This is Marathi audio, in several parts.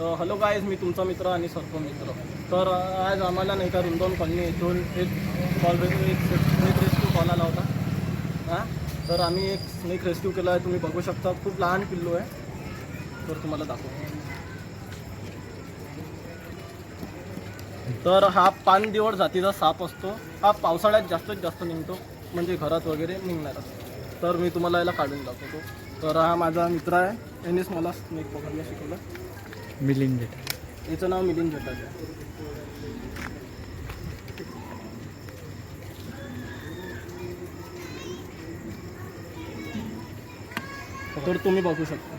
तर हॅलो गायज मी तुमचा मित्र आणि सर्व मित्र. तर आज आम्हाला नाही का रुंदोन कॉलनी येथून एक कॉल एक स्नेक रेस्क्यू कॉल आला होता. हां? तर आम्ही एक स्नेक रेस्क्यू केला आहे तुम्ही बघू शकता. खूप लहान पिल्लू आहे. तर तुम्हाला दाखवतो. तर हा पानदिवड जातीचा साप असतो. हा पावसाळ्यात जास्तीत जास्त निघतो. म्हणजे घरात वगैरे निघणार असतो तर मी तुम्हाला याला काढून दाखवतो. तर हा माझा मित्र आहे. यांनीच मला स्नेक पकडणं शिकवलं. मिलिंद बेटा याचं नाव मिलिंद आहे तर तुम्ही बघू शकता.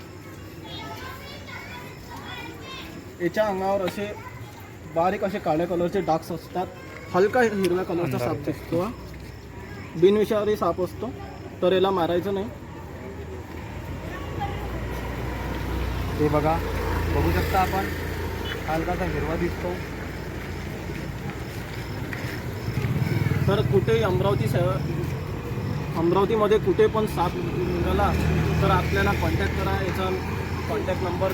याच्या अंगावर असे बारीक असे काळ्या कलरचे डाग्स असतात. हलका हिरव्या कलरचा साप दिसतो हा. बिनविषारी साप असतो. तर याला मारायचं नाही. ते बघा. बघू शकता आपण. हलकासा हिरवा दिसतो. तर कुठेही अमरावती शहर अमरावतीमध्ये कुठे पण साप निघाला तर आपल्याला कॉन्टॅक्ट करा. याचा कॉन्टॅक्ट नंबर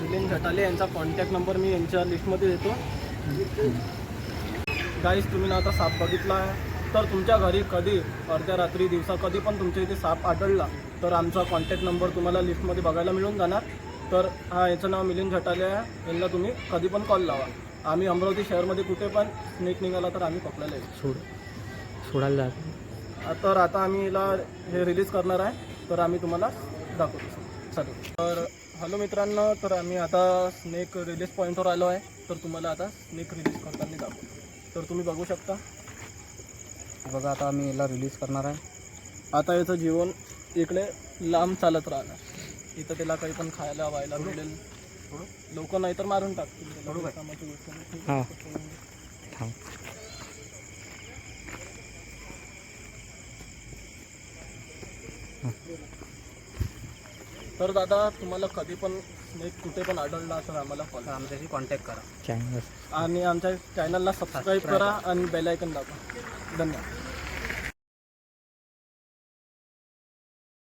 मिलिंद झटाले यांचा कॉन्टॅक्ट नंबर मी यांच्या लिस्टमध्ये देतो. गाईस तुम्ही ना आता साप बघितला आहे. तर तुमच्या घरी कधी अर्ध्या रात्री दिवसा कधी पण तुमच्या इथे साप आढळला तर आमचा कॉन्टॅक्ट नंबर तुम्हाला लिस्टमध्ये बघायला मिळून जाणार. तर हा याचं नाव मिलिंद झटाले आहे. यांना तुम्ही कधी पण कॉल लावा. आम्ही अमरावती शहरमध्ये कुठे पण स्नेक निघाला तर आम्ही पकडायला येऊ. सोड सोडायला तर आता आम्ही याला हे रिलीज करणार आहे तर आम्ही तुम्हाला दाखवतो. चालेल. तर हॅलो मित्रांनो तर आम्ही आता स्नेक रिलीज पॉईंटवर आलो आहे. तर तुम्हाला आता स्नेक रिलीज करताना दाखवतो. तर तुम्ही बघू शकता. बघा आता आम्ही याला रिलीज करणार आहे. आता याचं जीवन इकडे लांब चालत राहणार. इथं त्याला काही पण खायला व्हायला मिळेल. लोक नाही तर मारून टाकतील. कामाची गोष्ट नाही. हां. तर दादा तुम्हाला कधी पण स्नेक कुठे पण आढळला तर आम्हाला कॉल आमच्याशी कॉन्टॅक्ट करा. चॅनल आणि आमच्या चॅनलला सबस्क्राईब करा आणि बेल आयकन दाबा. धन्यवाद.